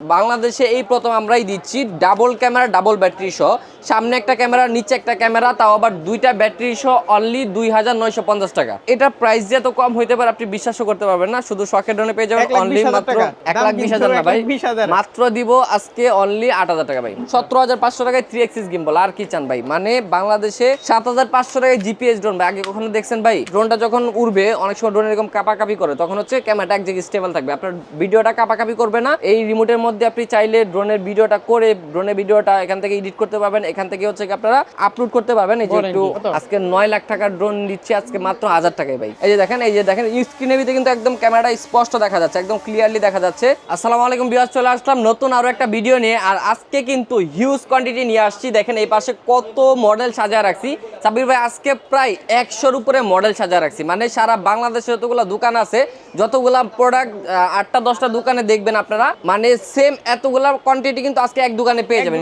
বাংলাদেশে এই প্রথম আমরাই দিচ্ছি ডাবল ক্যামেরা ডাবল ব্যাটারি সহ। সামনে একটা ক্যামেরা নিচে একটা ক্যামেরা তাও আবার দুইটা ব্যাটারি সহ অনলি দুই হাজার নয়শো পঞ্চাশ টাকা। এটা প্রাইস যে এত কম হইতে পারে আপনি বিশ্বাসও করতে পারবেন না শুধু শখের ড্রোনে পেয়ে যাবেন অনলি মাত্র এক লাখ বিশ হাজার না ভাই। মাত্র দিব আজকে অনলি আট হাজার টাকা ভাই। সতেরো হাজার পাঁচশো টাকায় থ্রি এক্সিস গিম্বল আর কি চান ভাই? মানে বাংলাদেশে সাত হাজার পাঁচশো টাকায় জিপিএস ড্রোন ভাই। আগে কখনো দেখছেন ভাই? ড্রোনটা যখন উড়বে অনেক সময় ড্রোন এরকম কাপাকাপি করে তখন হচ্ছে ক্যামেরাটা এক জায়গায় স্টেবল থাকবে। আপনার ভিডিওটা কাপাকাপি করবে না। এই রিমোটের মধ্যে আপনি চাইলে ড্রোনের ভিডিওটা করে ড্রোনের ভিডিওটা এখান থেকে এডিট করতে পারবেন। এখান থেকে হচ্ছে আপনারা আপলোড করতে পারবেন। এই যে একটু আজকে নয় লাখ টাকার ড্রোন দিচ্ছি আজকে মাত্র হাজার টাকায় ভাই। এই যে দেখেন এই যে দেখেন স্ক্রিনের ভিতরে কিন্তু একদম ক্যামেরাটা স্পষ্ট দেখা যাচ্ছে একদম ক্লিয়ারলি দেখা যাচ্ছে। আসসালামু আলাইকুম বিয়াস চলে আসলাম নতুন আরও একটা ভিডিও নিয়ে। আর আজকে কিন্তু হিউজ কোয়ান্টিটি নিয়ে আসছি। দেখেন এই পাশে কত মডেল সাজা রাখছি। সাবির ভাই আজকে প্রায় একশোর উপরে মডেল সাজা রাখছি। মানে সারা বাংলাদেশে যতগুলো দোকান আছে যতগুলা প্রোডাক্ট আটটা দশটা দোকানে দেখবেন আপনারা। মানে সেম এতগুলা কোয়ান্টিটি কিন্তু আজকে এক দোকানে পেয়ে যাবেন।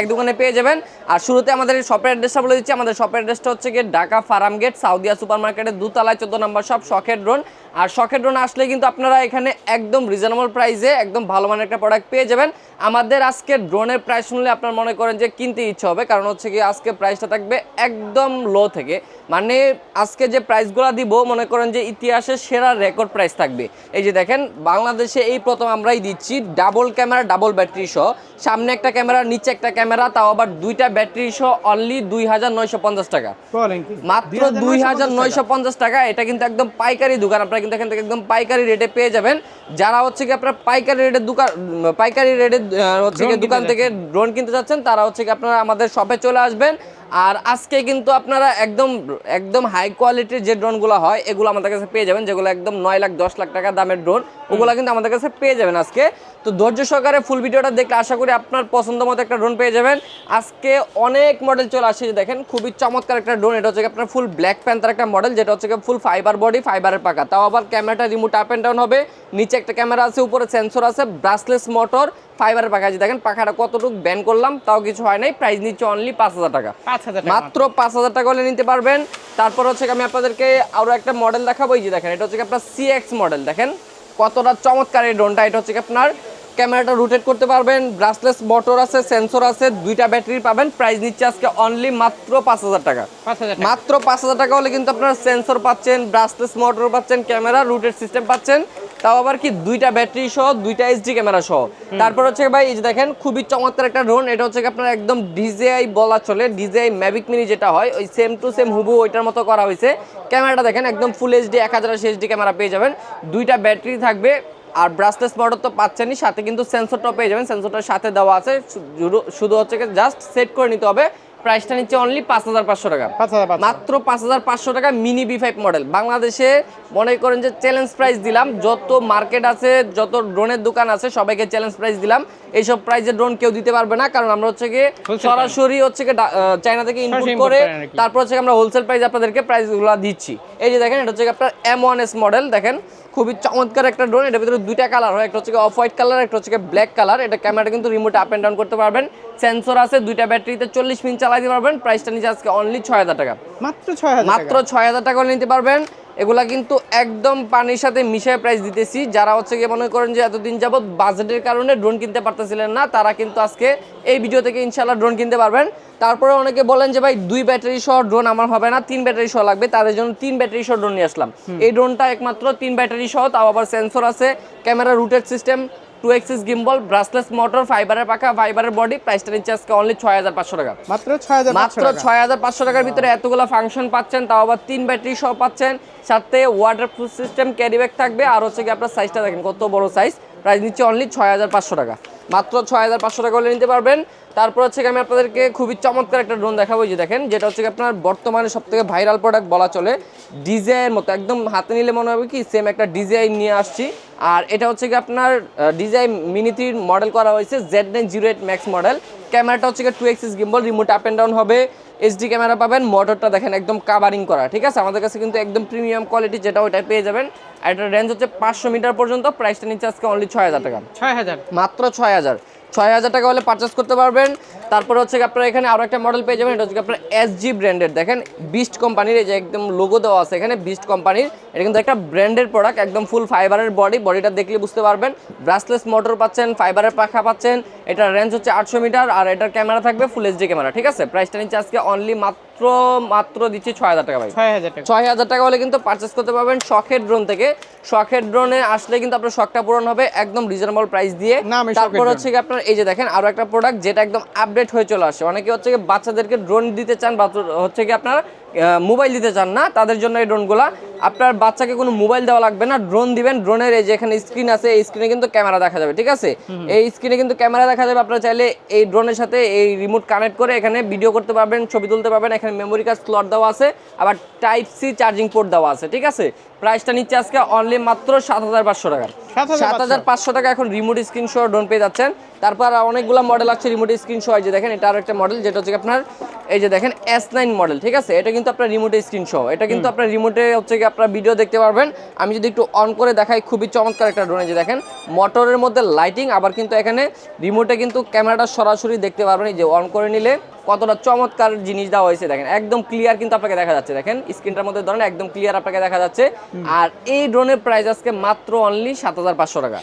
এক দোকানে পেয়ে যাবেন। আর শুরুতে আমাদের শপের অ্যাড্রেসটা বলে দিচ্ছি। আমাদের শপের অ্যাড্রেসটা হচ্ছে গিয়ে Dhaka Farm Gate Saudia super মার্কেটের দুতলায় চোদ্দ নম্বর সব শখের ড্রোন আর শখের ড্রোন আসলে কিন্তু আপনারা এখানে একদম রিজনেবল প্রাইসে একদম ভালো মানের একটা প্রোডাক্ট পেয়ে যাবেন। আমাদের আজকে ড্রোনের প্রাইস শুনলে আপনার মনে করেন যে কিনতে ইচ্ছে হবে, কারণ হচ্ছে কি আজকে প্রাইসটা থাকবে একদম লো থেকে। মানে আজকে যে প্রাইসগুলো দিব, মনে করেন যে ইতিহাসের সেরা রেকর্ড প্রাইস থাকবে। এই যে দেখেন, বাংলাদেশে এই প্রথম আমরাই দিচ্ছি ডাবল ক্যামেরা ডাবল ব্যাটারি সহ। সামনে একটা ক্যামেরা নিচে একটা ক্যামেরা তাও আবার দুইটা ব্যাটারি সহ অনলি দুই হাজার নয়শো পঞ্চাশ টাকা। মাত্র দুই হাজার নয়শো পঞ্চাশ টাকা। এটা কিন্তু একদম পাইকারি দোকান। আপনারা কিন্তু এখান থেকে একদম পাইকারি রেটে পেয়ে যাবেন। যারা হচ্ছে কি আপনারা পাইকারি রেটের দোকান পাইকারি রেটে হচ্ছে কি দোকান থেকে ড্রোন কিনতে চাচ্ছেন তারা হচ্ছে কি আপনারা আমাদের শপে চলে আসবেন। আর আজকে কিন্তু আপনারা একদম একদম হাই কোয়ালিটির যে ড্রোনগুলো হয় এগুলো আমাদের কাছে পেয়ে যাবেন যেগুলো একদম নয় লাখ দশ লাখ টাকা দামের ড্রোন ওগুলো কিন্তু আমাদের কাছে পেয়ে যাবেন আজকে। তো ধৈর্য সহকারে ফুল ভিডিওটা দেখলে আশা করি আপনার পছন্দ মতো একটা ড্রোন পেয়ে যাবেন। আজকে অনেক মডেল চলে আসছে দেখেন খুবই চমৎকার একটা ড্রোন এটা হচ্ছে আপনার ফুল ব্ল্যাক প্যান্থার একটা মডেল যেটা হচ্ছে ফুল ফাইবার বডি ফাইবারের পাকা। তাও আবার ক্যামেরাটা রিমোট আপ অ্যান্ড ডাউন হবে। নিচে একটা ক্যামেরা আছে উপরে সেন্সর আছে ব্রাসলেস মোটর ফাইবারের পাখা যে দেখেন পাখাটা কতটুকু ব্যান করলাম তাও কিছু হয় নাই। প্রাইস নিচ্ছে অনলি পাঁচ হাজার টাকা। পাঁচ হাজার মাত্র পাঁচ হাজার টাকা হলে নিতে পারবেন। তারপর হচ্ছে কি আমি আপনাদেরকে আরও একটা মডেল দেখাবো। এই যে দেখেন এটা হচ্ছে কি আপনার সিএক্স মডেল দেখেন। কতটা চমৎকার এই ড্রোনটা? এটা হচ্ছে আপনার ক্যামেরাটা রোটেট করতে পারবেন ব্রাসলেস মোটর আছে সেন্সর আছে দুইটা ব্যাটারি পাবেন। প্রাইস নিচ্ছে আজকে অনলি মাত্র পাঁচ হাজার টাকা। পাঁচ হাজার টাকা। মাত্র পাঁচ হাজার টাকা হলে কিন্তু আপনার সেন্সর পাচ্ছেন ব্রাসলেস মোটর পাচ্ছেন ক্যামেরা রুটেড সিস্টেম পাচ্ছেন। তাও আবার কি দুইটা ব্যাটারি সহ দুইটা এইচডি ক্যামেরা সহ। তারপর হচ্ছে ভাই এই যে দেখেন খুবই চমৎকার একটা ড্রোন এটা হচ্ছে আপনার একদম ডিজেআই বলা চলে ডিজেআই ম্যাভিক মিনি যেটা হয় ওই সেম টু সেম হুবু ওইটার মতো করা হয়েছে। ক্যামেরাটা দেখেন একদম ফুল এইচডি এক হাজার এইচডি ক্যামেরা পেয়ে যাবেন। দুইটা ব্যাটারি থাকবে আর ব্রাসলেস মোটর তো পাচ্ছেনই সাথে কিন্তু সেন্সরটাও পেয়ে যাবেন সেন্সরটার সাথে দেওয়া আছে শুধু- শুধু হচ্ছে জাস্ট সেট করে নিতে হবে। প্রাইসটা নিচ্ছে অনলি পাঁচ হাজার পাঁচশো টাকা। মাত্র পাঁচ হাজার পাঁচশো টাকা মিনি বি ফাইভ মডেল বাংলাদেশে মনে করেন যে চ্যালেঞ্জ প্রাইস দিলাম যত মার্কেট আছে যত ড্রোনের দোকান আছে সবাইকে চ্যালেঞ্জ প্রাইস দিলাম। এইসব প্রাইসে ড্রোন কেউ দিতে পারবে না কারণ আমরা হচ্ছে গিয়ে সরাসরি হচ্ছে গিয়ে ডা- চায়না থেকে ইনপুট করে কি। তারপর হচ্ছে আমরা হোলসেল প্রাইস আপনাদেরকে প্রাইসগুলো দিচ্ছি। এই যে দেখেন এটা হচ্ছে আপনার এম ওয়ান এস মডেল দেখেন। খুবই চমৎকার একটা ড্রোন এটার ভিতরে দুইটা কালার হয় একটা হচ্ছে অফ হোয়াইট কালার একটা হচ্ছে ব্ল্যাক কালার এটা ক্যামেরাটা কিন্তু রিমোট আপ অ্যান্ড ডাউন করতে পারবেন। সেন্সর আছে দুইটা ব্যাটারিতে চল্লিশ মিনিট চালাতে পারবেন। প্রাইসটা নিচে আজকে অনলি ছয় হাজার টাকা। মাত্র ছয় হাজার মাত্র ছয় হাজার টাকা নিতে পারবেন। এগুলা কিন্তু একদম পানির সাথে মিশায় প্রাইস দিতেছি। যারা হচ্ছে গিয়ে মনে করেন যে এতদিন যাবত বাজেটের কারণে ড্রোন কিনতে পারতেছিলেন না তারা কিন্তু আজকে এই ভিডিও থেকে ইনশাল্লাহ ড্রোন কিনতে পারবেন। তারপরে অনেকে বলেন যে ভাই দুই ব্যাটারি সহ ড্রোন আমার হবে না তিন ব্যাটারি সহ লাগবে। তাদের জন্য তিন ব্যাটারি সহ ড্রোন নিয়ে আসলাম। এই ড্রোনটা একমাত্র তিন ব্যাটারি সহ তাও আবার সেন্সর আছে camera rooted system two axis gimbal brushless motor ফাইবারের পাখা ফাইবারের বডি প্রাইসটা নিচ্ছে আজকে অনলি ছয় হাজার পাঁচশো টাকা। মাত্র ছয় হাজার মাত্র ছয় হাজার পাঁচশো টাকার ভিতরে এতগুলো ফাংশন পাচ্ছেন তাও আবার তিন ব্যাটারি সহ পাচ্ছেন। সাথে water proof system carry bag থাকবে। আর হচ্ছে কি আপনার সাইজটা দেখেন কত বড় সাইজ প্রাইস নিচ্ছে অনলি ছয় হাজার পাঁচশো টাকা। মাত্র ছয় হাজার পাঁচশো টাকা হলে নিতে পারবেন। তারপর হচ্ছে আমি আপনাদেরকে খুবই চমৎকার একটা ড্রোন দেখাবো যে দেখেন যেটা হচ্ছে কি আপনার বর্তমানে সব থেকে ভাইরাল প্রোডাক্ট বলা চলে ডিজাইয়ের মতো একদম হাতে নিলে মনে হবে কি সেম একটা ডিজাইন নিয়ে আসছি। আর এটা হচ্ছে কি আপনার ডিজাইন মিনি থ্রির মডেল করা হয়েছে Z nine zero eight max model ক্যামেরাটা হচ্ছে two axis gimbal remote up and down হবে। এইচডি ক্যামেরা পাবেন মোটরটা দেখেন একদম কাভারিং করা ঠিক আছে? আমাদের কাছে কিন্তু একদম প্রিমিয়াম কোয়ালিটি যেটা ওইটা পেয়ে যাবেন। আর এটার রেঞ্জ হচ্ছে পাঁচশো মিটার পর্যন্ত প্রাইসটা নিচ্ছে আজকে অনলি ছয় হাজার টাকা। ছয় হাজার। মাত্র ছয় হাজার। ছয় হাজার টাকা হলে পারচেস করতে পারবেন। তারপরে হচ্ছে আপনারা এখানে আরও একটা মডেল পেয়ে যাবেন এটা হচ্ছে আপনার এস জি ব্র্যান্ডের দেখেন বিস্ট কোম্পানির এই যে একদম লোগো দেওয়া আছে এখানে বিস্ট কোম্পানির এটা কিন্তু একটা ব্র্যান্ডের প্রোডাক্ট একদম ফুল ফাইবারের বডি বডিটা দেখলে বুঝতে পারবেন। ব্রাসলেস মোটর পাচ্ছেন ফাইবারের পাখা পাচ্ছেন। এটার রেঞ্জ হচ্ছে আটশো মিটার আর এটার ক্যামেরা থাকবে ফুল এইচডি ক্যামেরা ঠিক আছে? প্রাইসটা নিচ্ছে আজকে অনলি মাত্র মাত্র দিচ্ছি ছয় হাজার টাকা ভাই। ছয় হাজার টাকা। ছয় হাজার টাকা হলে কিন্তু পারচেস করতে পারবেন শখের ড্রোন থেকে। শখের ড্রোনে আসলে কিন্তু আপনার শখটা পূরণ হবে একদম রিজনেবল প্রাইস দিয়ে। তারপর হচ্ছে কি আপনার এই যে দেখেন আরও একটা প্রোডাক্ট যেটা একদম আপডেট হয়ে চলে আসে। অনেকে হচ্ছে কি বাচ্চাদেরকে ড্রোন দিতে চান বা হচ্ছে কি আপনার মোবাইল দিতে চান না তাদের জন্য এই ড্রোনগুলা আপনার বাচ্চাকে কোনো মোবাইল দেওয়া লাগবে না ড্রোন দিবেন ড্রোনের এই যে এখানে স্ক্রিন আছে এই স্ক্রিনে কিন্তু ক্যামেরা দেখা যাবে ঠিক আছে? এই স্ক্রিনে কিন্তু ক্যামেরা দেখা যাবে আপনারা চাইলে এই ড্রোনের সাথে এই রিমোট কানেক্ট করে এখানে ভিডিও করতে পারবেন ছবি তুলতে পারবেন এখানে মেমোরি কার্ড স্লট দেওয়া আছে আবার টাইপ সি চার্জিং পোর্ট দেওয়া আছে ঠিক আছে? প্রাইসটা নিচ্ছে আজকে অনলি মাত্র সাত হাজার পাঁচশো টাকা। সাত হাজার পাঁচশো। টাকা এখন রিমোট স্ক্রিন সহ ড্রোন পেয়ে যাচ্ছেন। তারপর অনেকগুলো মডেল আছে রিমোট স্ক্রিন সহ এই যে দেখেন এটা আর একটা মডেল যেটা হচ্ছে আপনার এই যে দেখেন এস নাইন মডেল ঠিক আছে? এটা কিন্তু আপনার রিমোটে স্ক্রিন সহ এটা কিন্তু আপনার রিমোটে হচ্ছে কি আপনার ভিডিও দেখতে পারবেন। আমি যদি একটু অন করে দেখাই খুবই চমৎকার একটা ড্রোন এই যে দেখেন। মোটরের মধ্যে লাইটিং আবার কিন্তু এখানে রিমোটে কিন্তু ক্যামেরাটা সরাসরি দেখতে পারবেন এই যে অন করে নিলে। কতটা চমৎকার জিনিস দেওয়া হয়েছে দেখেন। একদম ক্লিয়ার কিন্তু আপনাকে দেখা যাচ্ছে। দেখেন স্ক্রিনটার মধ্যে ধরেন একদম ক্লিয়ার আপনাকে দেখা যাচ্ছে। আর এই ড্রোনের প্রাইস আজকে মাত্র অনলি সাত হাজার পাঁচশো টাকা।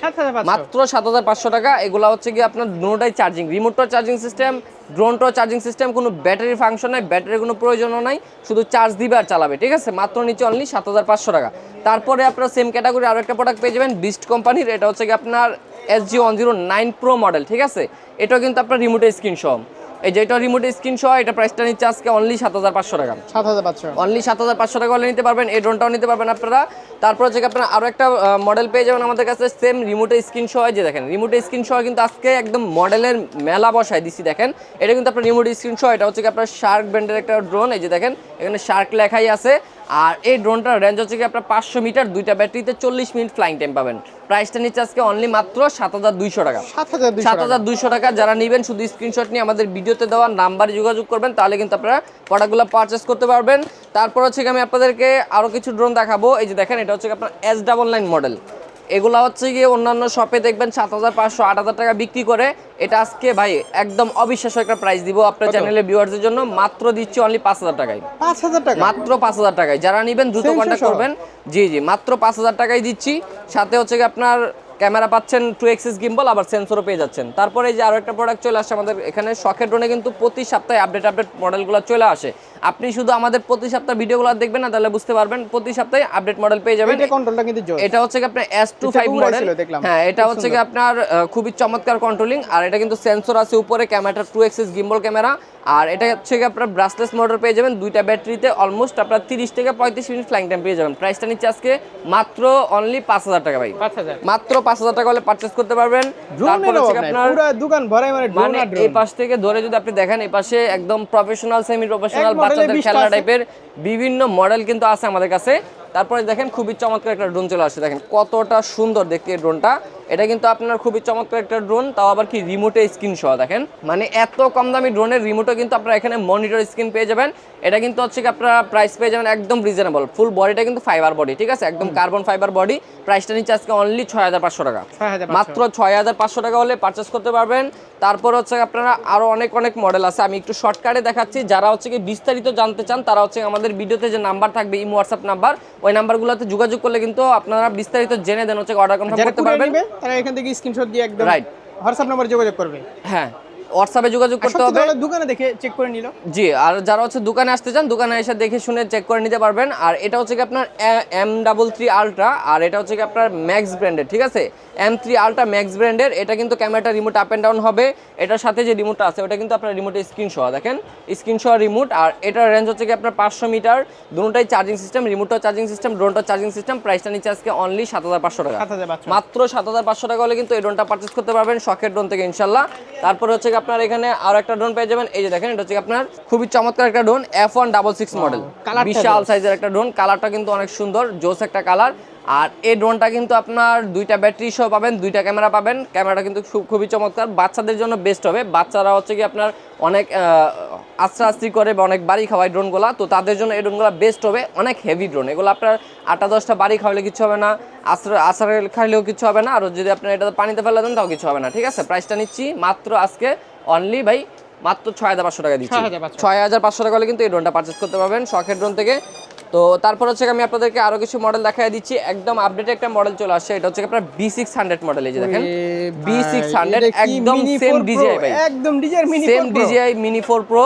মাত্র সাত হাজার পাঁচশো টাকা। এগুলো হচ্ছে কি আপনার দুটোটাই চার্জিং রিমোটটাও চার্জিং সিস্টেম ড্রোনটাও চার্জিং সিস্টেম কোনো ব্যাটারি ফাংশন নাই ব্যাটারির কোনো প্রয়োজনও নাই শুধু চার্জ দিবে আর চালাবে ঠিক আছে? মাত্র নিচে অনলি সাত হাজার পাঁচশো টাকা। তারপরে আপনার সেম ক্যাটাগরি আরও একটা প্রোডাক্ট পেয়ে যাবেন বিস্ট কোম্পানির এটা হচ্ছে কি আপনার S G one zero nine pro model ঠিক আছে? এটাও কিন্তু আপনার রিমোটের স্ক্রিন সহ। এই যে এটা রিমোট স্ক্রিন সহ এটা প্রাইসটা নিচ্ছে আজকে অনলি সাত হাজার পাঁচশো টাকা। সাত হাজার পাঁচশো। অনলি সাত হাজার পাঁচশো টাকা হলে নিতে পারবেন এই ড্রোনটাও নিতে পারবেন আপনারা। তারপর হচ্ছে আপনারা আরও একটা মডেল পেয়ে যাবেন আমাদের কাছে সেম রিমোটের স্ক্রিন সহ যে দেখেন রিমোটের স্ক্রিন সহ কিন্তু আজকে একদম মডেলের মেলা বসায় দিছি দেখেন। এটা কিন্তু আপনার রিমোট স্ক্রিন সহ এটা হচ্ছে কি আপনার শার্ক ব্র্যান্ডের একটা ড্রোন এই যে দেখেন এখানে শার্ক লেখাই আছে। আর এই ড্রোনটার রেঞ্জ হচ্ছে কি আপনার পাঁচশো মিটার দুইটা ব্যাটারিতে চল্লিশ মিনিট ফ্লাইং টাইম পাবেন। প্রাইসটা নিচ্ছে আজকে অনলি মাত্র সাত হাজার দুইশো টাকা। সাত হাজার দুইশো টাকা। যারা নেবেন শুধু স্ক্রিনশট নিয়ে আমাদের ভিডিওতে দেওয়া নাম্বারে যোগাযোগ করবেন তাহলে কিন্তু আপনারা প্রোডাক্টগুলো পারচেস করতে পারবেন। তারপর হচ্ছে কি আমি আপনাদেরকে আরও কিছু ড্রোন দেখাবো। এই যে দেখেন এটা হচ্ছে আপনার এস ডাবল নাইন মডেল এগুলা হচ্ছে গিয়ে অন্যান্য শপে দেখবেন সাত হাজার পাঁচশো আট হাজার টাকা বিক্রি করে। এটা আজকে ভাই একদম অবিশ্বাস্য একটা প্রাইস দিব আপনার চ্যানেলের ভিউয়ার্সের জন্য। মাত্র দিচ্ছি অনলি পাঁচ হাজার টাকায়। পাঁচ হাজার টাকা? মাত্র পাঁচ হাজার টাকায়। যারা নেবেন দ্রুত কন্ট্যাক্ট করবেন। জি জি মাত্র পাঁচ হাজার টাকায় দিচ্ছি। সাথে হচ্ছে কি আপনার ক্যামেরা পাচ্ছেন টু এক্সিস গিম্বল আবার সেন্সরও পেয়ে যাচ্ছেন। তারপরে এই যে আরও একটা প্রোডাক্ট চলে আসছে আমাদের এখানে। শখের ড্রোনে কিন্তু প্রতি সপ্তাহে আপডেট আপডেট মডেলগুলো চলে আসে। আপনি শুধু আমাদের প্রতি সপ্তাহ ভিডিওগুলো দেখবেন না তাহলে বুঝতে পারবেন প্রতি সপ্তাহে আপডেট মডেল পেয়ে যাবেন। এটা কন্ট্রোলটা কিন্তু এটা হচ্ছে কি আপনার এস টু এটা ফাইভ Google মডেল হ্যাঁ এটা হচ্ছে কি আপনার খুবই চমৎকার কন্ট্রোলিং আর এটা কিন্তু সেন্সর আছে উপরে ক্যামেরাটা টু এক্সিস গিম্বল ক্যামেরা আর এটা হচ্ছে কি আপনার ব্রাসলেস মোটর পেয়ে যাবেন দুইটা ব্যাটারিতে অলমোস্ট আপনার তিরিশ থেকে পঁয়ত্রিশ মিনিট ফ্লাইং টাইম পেয়ে যাবেন। প্রাইসটা নিচ্ছে আজকে মাত্র অনলি পাঁচ হাজার টাকা ভাই। পাঁচ হাজার। মাত্র পাঁচ হাজার টাকা হলে পারচেস করতে পারবেন। তারপর হচ্ছে আপনার পুরো দোকান ভরাই মানে ড্রোন মানে আর এই পাশ থেকে ধরে যদি আপনি দেখেন এই পাশে একদম প্রফেশনাল সেমি প্রফেশনাল বাচ্চাদের 20 খেলনা টাইপের বিভিন্ন মডেল কিন্তু আছে আমাদের কাছে। তারপরে দেখেন খুবই চমৎকার একটা ড্রোন চলে আসছে। দেখেন কতটা সুন্দর দেখতে এই ড্রোনটা এটা কিন্তু আপনার খুবই চমৎকার একটা ড্রোন তাও আবার কি রিমোটে স্ক্রিন সহ দেখেন। মানে এত কম দামি ড্রোনের রিমোটও কিন্তু আপনারা এখানে মনিটর স্ক্রিন পেয়ে যাবেন। এটা কিন্তু হচ্ছে কি আপনারা প্রাইস পেয়ে যাবেন একদম রিজনেবল ফুল বডিটা কিন্তু ফাইবার বডি ঠিক আছে? একদম কার্বন ফাইবার বডি প্রাইসটা নিচ্ছে আজকে অনলি ছয় হাজার পাঁচশো টাকা। মাত্র ছয় হাজার পাঁচশো টাকা হলে পারচেস করতে পারবেন। তারপর হচ্ছে আপনারা আরও অনেক অনেক মডেল আছে। আমি একটু শর্টকাটে দেখাচ্ছি। যারা হচ্ছে কি বিস্তারিত জানতে চান তারা হচ্ছে আমাদের ভিডিওতে যে নাম্বার থাকবে ইমো হোয়াটসঅ্যাপ নাম্বার ওই নাম্বারগুলোতে যোগাযোগ করলে কিন্তু আপনারা বিস্তারিত জেনে দেন হচ্ছে অর্ডার কনফার্ম করতে পারবেন। তারা এখান থেকে স্ক্রিনশট দিয়ে একদম রাইট হোয়াটসঅ্যাপ নাম্বার যোগাযোগ করবে। হ্যাঁ। হোয়াটসঅ্যাপে যোগাযোগ করতে হবে। দোকানে দেখে চেক করে নিল। জি আর যারা হচ্ছে দোকানে আসতে চান দোকানে এসে দেখে শুনে চেক করে নিতে পারবেন। আর এটা হচ্ছে কি আপনার এম ডাবল থ্রি আলট্রা আর এটা হচ্ছে কি আপনার ম্যাক্স ব্র্যান্ডের ঠিক আছে? এম থ্রি আলট্রা ম্যাক্স ব্র্যান্ডের এটা কিন্তু ক্যামেরাটা রিমোট আপ অ্যান্ড ডাউন হবে। এটার সাথে যে রিমোটটা আছে ওটা কিন্তু আপনার রিমোটে স্ক্রিন সহ দেখেন? স্ক্রিন সহ রিমোট আর এটার রেঞ্জ হচ্ছে কি আপনার পাঁচশো মিটার। দুটোটাই চার্জিং সিস্টেম রিমোটটাও চার্জিং সিস্টেম ড্রোনটাও চার্জিং সিস্টেম প্রাইসটা নিচ্ছে আজকে অনলি সাত হাজার পাঁচশো টাকা। মাত্র সাত হাজার পাঁচশো টাকা হলে কিন্তু এই ড্রোনটা পারচেস করতে পারবেন শখের ড্রোন থেকে ইনশাল্লাহ তারপরে হচ্ছে আপনার এখানে আরও একটা ড্রোন পেয়ে যাবেন। এই যে দেখেন এটা হচ্ছে আপনার খুবই চমৎকার একটা drone F one double six model বিশাল সাইজের একটা ড্রোন কালারটা কিন্তু অনেক সুন্দর জোস একটা কালার আর এই ড্রোনটা কিন্তু আপনার দুইটা ব্যাটারি সহ পাবেন দুইটা ক্যামেরা পাবেন। ক্যামেরাটা কিন্তু খুব- খুবই চমৎকার। বাচ্চাদের জন্য বেস্ট হবে। বাচ্চারা হচ্ছে কি আপনার অনেক আস্তে আস্তি করে বা অনেক বাড়ি খাওয়ায় ড্রোনগুলো। তো তাদের জন্য এই ড্রোনগুলো বেস্ট হবে। অনেক হেভি ড্রোন এগুলো আপনার আটটা দশটা বাড়ি খাওয়ালে কিছু হবে না। আশ্রয় আশ্রয় খাইলেও কিছু হবে না। আর যদি আপনি এটা পানিতে ফেলে দেন তাও কিছু হবে না। ঠিক আছে? প্রাইসটা নিচ্ছি। মাত্র আজকে অনলি ভাই মাত্র ছয় হাজার পাঁচশো টাকা দিচ্ছি। 6,500 ছয় হাজার পাঁচশো টাকা হলে কিন্তু এই ড্রোনটা পারচেস করতে পারবেন। শখের ড্রোন থেকে তো তারপর হচ্ছে আমি আপনাদেরকে আরও কিছু মডেল দেখাই দিচ্ছি। একদম আপডেট একটা মডেল চলে আসছে এটা হচ্ছে আপনার বি সিক্স হান্ড্রেড মডেল এই যে দেখেন। বি সিক্স হান্ড্রেড একদম সেম ডিজিআই ভাই। একদম mini same DJI mini four pro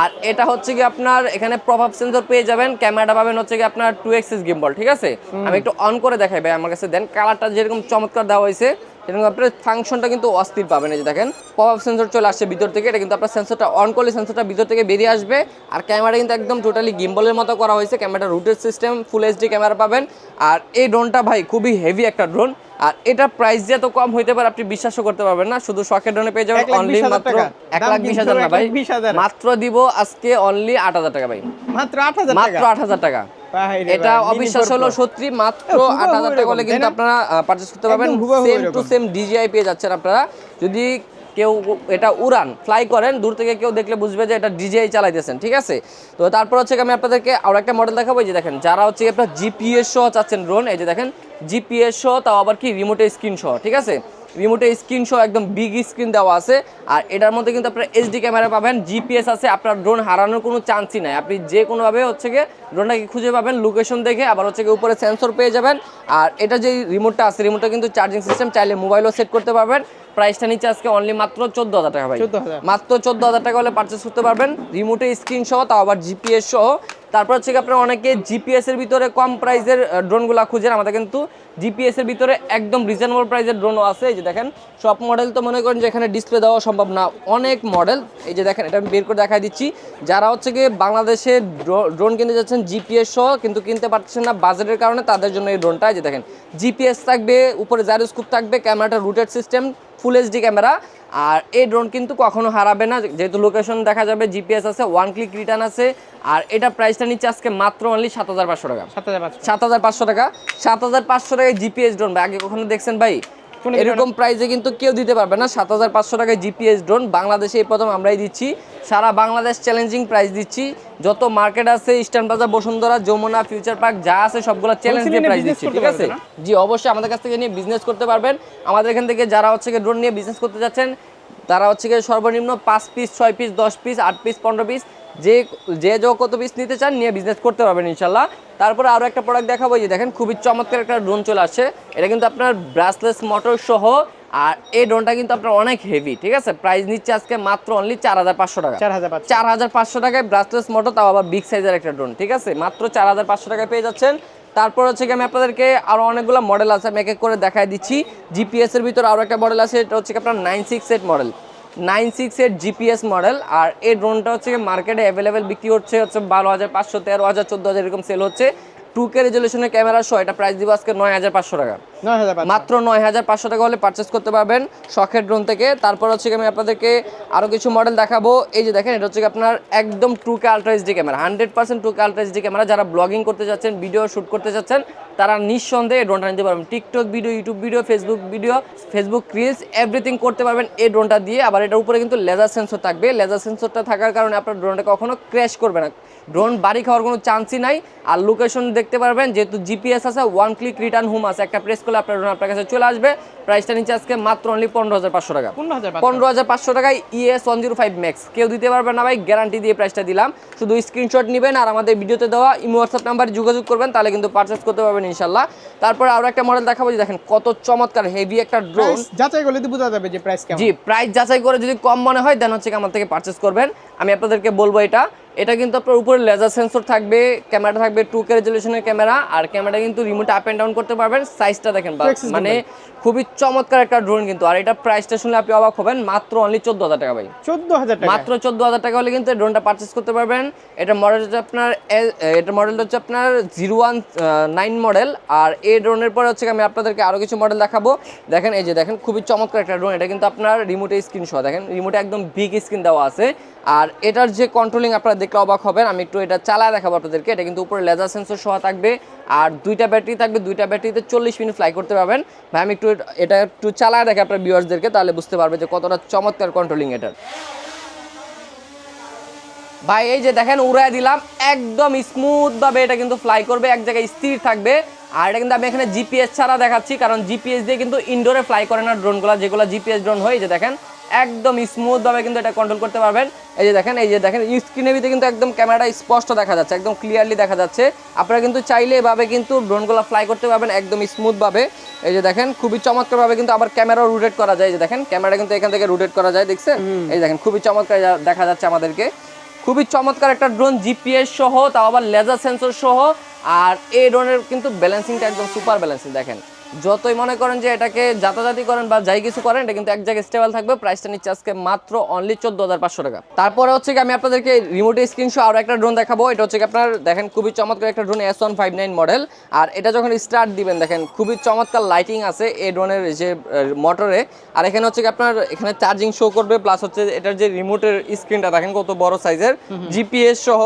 আর এটা হচ্ছে কি আপনার এখানে প্রভাব সেন্সর পেয়ে যাবেন। ক্যামেরাটা পাবেন হচ্ছে কি আপনার টু এক্সিস গিম্বল ঠিক আছে? আমি একটু অন করে দেখাই ভাই আমার কাছে দেন। কালারটা যেরকম চমৎকার দেওয়া হয়েছে সেরকম আপনার ফাংশনটা কিন্তু অস্থির পাবেন। এই যে দেখেন প্রভাব সেন্সর চলে আসছে ভিতর থেকে এটা কিন্তু আপনার সেন্সরটা অন করলে সেন্সরটা ভিতর থেকে বেরিয়ে আসবে। আর ক্যামেরা কিন্তু একদম টোটালি গিম্বলের মতো করা হয়েছে। ক্যামেরাটা রুটের সিস্টেম ফুল এইচডি ক্যামেরা পাবেন। আর এই ড্রোনটা ভাই খুবই হেভি একটা ড্রোন আর এটা প্রাইস যে এত কম হইতে পারে আপনি বিশ্বাসও করতে পারবেন না। শুধু শখের ড্রোনে পেয়ে যাবেন অনলি মাত্র। এক লাখ বিশ হাজার না ভাই। হাজার। মাত্র দিব আজকে অনলি আট হাজার টাকা ভাই। মাত্র 8000 মাত্র টাকা। আট হাজার টাকা। এটা অবিশ্বাস হলো সত্যি মাত্র আট হাজার টাকা হলে কিন্তু আপনারা পারচেস করতে পারবেন। সেম টু সেম ডিজিআই পেয়ে যাচ্ছেন আপনারা। যদি কেউ এটা উড়ান ফ্লাই করেন দূর থেকে কেউ দেখলে বুঝবে যে এটা ডিজিআই চালাইতেছেন ঠিক আছে? তো তারপর হচ্ছে আমি আপনাদেরকে আরও একটা মডেল দেখাবো এই যে দেখেন যারা হচ্ছে আপনার জিপিএস সহ চাচ্ছেন ড্রোন এই যে দেখেন জিপিএস সহ তাও আবার কি রিমোটে স্ক্রিন সহ ঠিক আছে? রিমোটে স্ক্রিন সহ একদম বিগ স্ক্রিন দেওয়া আছে। আর এটার মধ্যে কিন্তু আপনার এইচডি ক্যামেরা পাবেন জিপিএস আছে, আপনার ড্রোন হারানোর কোনো চান্সই নাই। আপনি যে কোনোভাবে হচ্ছে গিয়ে ড্রোনটাকে খুঁজে পাবেন লোকেশন দেখে আবার হচ্ছে গিয়ে উপরে সেন্সর পেয়ে যাবেন। আর এটা যে রিমোটটা আছে রিমোটটা কিন্তু চার্জিং সিস্টেম চাইলে মোবাইলও সেট করতে পারবেন। প্রাইসটা নিচ্ছে আজকে অনলি মাত্র চোদ্দ হাজার টাকা ভাই। 14,000 মাত্র চোদ্দ হাজার টাকা হলে পারচেস করতে পারবেন। রিমোটে স্ক্রিন সহ তাও আবার জিপিএস সহ। তারপর হচ্ছে কি আপনারা অনেকে জিপিএস এর ভিতরে কম প্রাইসের ড্রোনগুলো খুঁজেন। আমাদের কিন্তু জিপিএস এর ভিতরে একদম রিজনেবল প্রাইসের ড্রোনও আছে। এই যে দেখেন সব মডেল তো মনে করেন যে এখানে ডিসপ্লে দেওয়া সম্ভব না। অনেক মডেল এই যে দেখেন এটা আমি বের করে দেখাই দিচ্ছি। যারা হচ্ছে কি বাংলাদেশে ড্রোন কিনতে যাচ্ছেন জিপিএস সহ কিন্তু কিনতে পারছেন না বাজেটের কারণে তাদের জন্য এই ড্রোনটা এই যে দেখেন জিপিএস থাকবে উপরে জাইরোস্কোপ থাকবে ক্যামেরাটা rooted system full HD camera. আর এই ড্রোন কিন্তু কখনো হারাবে না যেহেতু লোকেশন দেখা যাবে জিপিএস আছে ওয়ান ক্লিক রিটার্ন আছে আর এটা প্রাইসটা নিচ্ছে আজকে মাত্র অনলি সাত হাজার পাঁচশো টাকা। 7500 সাত হাজার পাঁচশো টাকা। সাত হাজার পাঁচশো টাকায় জিপিএস ড্রোন ভাই আগে কখনো দেখছেন ভাই? এরকম প্রাইসে কিন্তু কেউ দিতে পারবে না। সাত হাজার পাঁচশো টাকায় জিপিএস ড্রোন বাংলাদেশে এই প্রথম আমরাই দিচ্ছি। সারা বাংলাদেশ চ্যালেঞ্জিং প্রাইস দিচ্ছি। যত মার্কেট আছে Eastern Plaza Bashundhara Jamuna Future Park যা আছে সবগুলো চ্যালেঞ্জ দিয়ে প্রাইস দিচ্ছি ঠিক আছে? জি অবশ্যই আমাদের কাছ থেকে নিয়ে বিজনেস করতে পারবেন। আমাদের এখান থেকে যারা হচ্ছে ড্রোন নিয়ে বিজনেস করতে যাচ্ছেন তারা হচ্ছে গিয়ে সর্বনিম্ন পাঁচ পিস ছয় পিস দশ পিস আট পিস পনেরো পিস যে যে যে কত পিস নিতে চান নিয়ে বিজনেস করতে পারবেন ইনশাল্লাহ। তারপরে আরও একটা প্রোডাক্ট দেখাবো যে দেখেন খুবই চমৎকার একটা ড্রোন চলে আসছে। এটা কিন্তু আপনার ব্রাসলেস মোটর সহ আর এই ড্রোনটা কিন্তু আপনার অনেক হেভি ঠিক আছে? প্রাইস নিচ্ছে আজকে মাত্র অনলি চার হাজার পাঁচশো টাকা। 4500 চার হাজার পাঁচশো টাকায় ব্রাসলেস মোটর তাও আবার বিগ সাইজের একটা ড্রোন ঠিক আছে? মাত্র চার হাজার পাঁচশো টাকায় পেয়ে যাচ্ছেন। তারপর হচ্ছে কি আমি আপনাদেরকে আরও অনেকগুলো মডেল আছে আমি এক এক করে দেখাই দিচ্ছি। জিপিএস এর ভিতর আরও একটা মডেল আছে এটা হচ্ছে কি আপনার nine six eight model nine সিক্সের জিপিএস মডেল আর এই ড্রোনটা হচ্ছে মার্কেটে অ্যাভেলেবেল বিক্রি হচ্ছে হচ্ছে বারো হাজার পাঁচশো তেরো হাজার চোদ্দ হাজার এরকম সেল হচ্ছে। টু কে রেজলিউশনের ক্যামেরা সহ এটা প্রাইস দিব আজকে নয় হাজার পাঁচশো টাকা। 9500 মাত্র নয় হাজার পাঁচশো টাকা হলে পারচেস করতে পারবেন শখের ড্রোন থেকে। তারপর হচ্ছে আমি আপনাদেরকে আরও কিছু মডেল দেখাবো। এই যে দেখেন এটা হচ্ছে আপনার একদম two K ultra HD camera hundred percent two K ultra HD camera যারা ব্লগিং করতে যাচ্ছেন ভিডিও শ্যুট করতে যাচ্ছেন তারা নিঃসন্দেহে ড্রোনটা নিতে পারবেন। TikTok video YouTube video Facebook video Facebook reels everything করতে পারবেন এই ড্রোনটা দিয়ে। আবার এটার উপরে কিন্তু লেজার সেন্সর থাকবে। লেজার সেন্সরটা থাকার কারণে আপনার ড্রোনটা কখনো ক্র্যাশ করবে না। ড্রোন বাড়ি খাওয়ার কোনো চান্সই নাই। আর লোকেশন দেখতে পারবেন যেহেতু জিপিএস আছে ওয়ান ক্লিক রিটার্ন হোম আছে। একটা প্রেস করলে আপনার ড্রোন আপনার কাছে চলে আসবে। প্রাইসটা নিচে আজকে মাত্র অনলি পনেরো হাজার পাঁচশো টাকা। 15500 পনেরো হাজার পাঁচশো টাকায় ES one zero five max কেউ দিতে পারবে না ভাই গ্যারান্টি দিয়ে প্রাইসটা দিলাম। শুধু স্ক্রিনশট নেবেন আর আমাদের ভিডিওতে দেওয়া ইমো হোয়াটসঅ্যাপ নাম্বার যোগাযোগ করবেন তাহলে কিন্তু পারচেস করতে পারবেন ইনশাল্লাহ তারপরে আরও একটা মডেল দেখাবো যে দেখেন কত চমৎকার হেভি একটা ড্রোন যাচাই করলে তো বোঝা যাবে যে প্রাইস জি প্রাইস যাচাই করে যদি কম মনে হয় দেন হচ্ছে আমার থেকে পারচেস করবেন। আমি আপনাদেরকে বলব এটা। এটা কিন্তু আপনার উপরে লেজার সেন্সর থাকবে ক্যামেরা থাকবে টু কে রেজলিউশনের ক্যামেরা আর ক্যামেরা কিন্তু রিমোট আপ এন্ড ডাউন করতে পারবেন সাইজটা দেখেন মানে খুবই চমৎকার একটা ড্রোন কিন্তু। আর এটা প্রাইসটা শুনলে আপনি অবাক হবেন মাত্র অনলি চোদ্দ হাজার টাকা ভাই। 14000 টাকা। মাত্র চোদ্দ হাজার টাকা হলে কিন্তু ড্রোনটা পারচেস করতে পারবেন। এটা মডেল হচ্ছে আপনার এটা মডেলটা হচ্ছে আপনার জিরো ওয়ান নাইন মডেল আর এই ড্রোনের পরে হচ্ছে আমি আপনাদেরকে আরও কিছু মডেল দেখাবো। দেখেন এই যে দেখেন খুবই চমৎকার একটা ড্রোন এটা কিন্তু আপনার রিমোটে স্ক্রিন সহ দেখেন রিমোটে একদম বিগ স্ক্রিন দেওয়া আছে। আর এটার যে কন্ট্রোলিং আপনারা দেখলে অবাক হবেন, আমি একটু এটা চালায় দেখাবো আপনাদেরকে। এটা কিন্তু উপরে লেজার সেন্সর সহ থাকবে, আর দুইটা ব্যাটারি থাকবে, দুইটা ব্যাটারিতে চল্লিশ মিনিট ফ্লাই করতে পারবেন। ভাই, আমি একটু এটা একটু চালায় দেখে আপনার ভিউয়ার্সদেরকে তাহলে বুঝতে পারবে যে কতটা চমৎকার কন্ট্রোলিং এটার ভাই, এই যে দেখেন, উড়াই দিলাম, একদম স্মুথভাবে এটা কিন্তু ফ্লাই করবে, এক জায়গায় স্থির থাকবে। আর এটা কিন্তু আমি এখানে জিপিএস ছাড়া দেখাচ্ছি, কারণ জিপিএস দিয়ে কিন্তু ইনডোরে ফ্লাই করে না ড্রোনগুলো যেগুলো জিপিএস ড্রোন হয় যে দেখেন একদম স্মুথ ভাবে কিন্তু এটা কন্ট্রোল করতে পারবেন। এই যে দেখেন এই যে দেখেন স্ক্রিনের ভিতরে কিন্তু একদম ক্যামেরাটা স্পষ্ট দেখা যাচ্ছে একদম ক্লিয়ারলি দেখা যাচ্ছে। আপনারা কিন্তু চাইলে এভাবে কিন্তু ড্রোনগুলো ফ্লাই করতে পারবেন একদম স্মুথ ভাবে। এই যে দেখেন খুবই চমৎকার ভাবে কিন্তু আবার ক্যামেরা রোটেট করা যায়। এই যে দেখেন ক্যামেরা কিন্তু এখান থেকে রোটেট করা যায় দেখছেন? এই দেখেন খুবই চমৎকার দেখা যাচ্ছে আমাদেরকে। খুবই চমৎকার একটা ড্রোন জিপিএস সহ তাও আবার লেজার সেন্সর সহ। আর এই ড্রোনের কিন্তু ব্যালেন্সিংটা একদম সুপার ব্যালেন্সিং দেখেন। যতই মনে করেন যে এটাকে যাতাযাতি করেন বা যাই কিছু করেন এটা কিন্তু এক জায়গায় স্টেবল থাকবে। প্রাইসটা নিচ্ছে আজকে মাত্র অনলি চোদ্দ হাজার পাঁচশো টাকা। তারপরে হচ্ছে কি আমি আপনাদেরকে রিমোট স্ক্রিন শো আরও একটা ড্রোন দেখাবো। এটা হচ্ছে কি আপনার দেখেন খুবই চমৎকার একটা drone S one five nine model আর এটা যখন স্টার্ট দিবেন দেখেন খুবই চমৎকার লাইটিং আছে এই ড্রোনের যে মোটরে আর এখানে হচ্ছে কি আপনার এখানে চার্জিং শো করবে প্লাস হচ্ছে এটার যে রিমোটের স্ক্রিনটা দেখেন কত বড় সাইজের জিপিএস সহ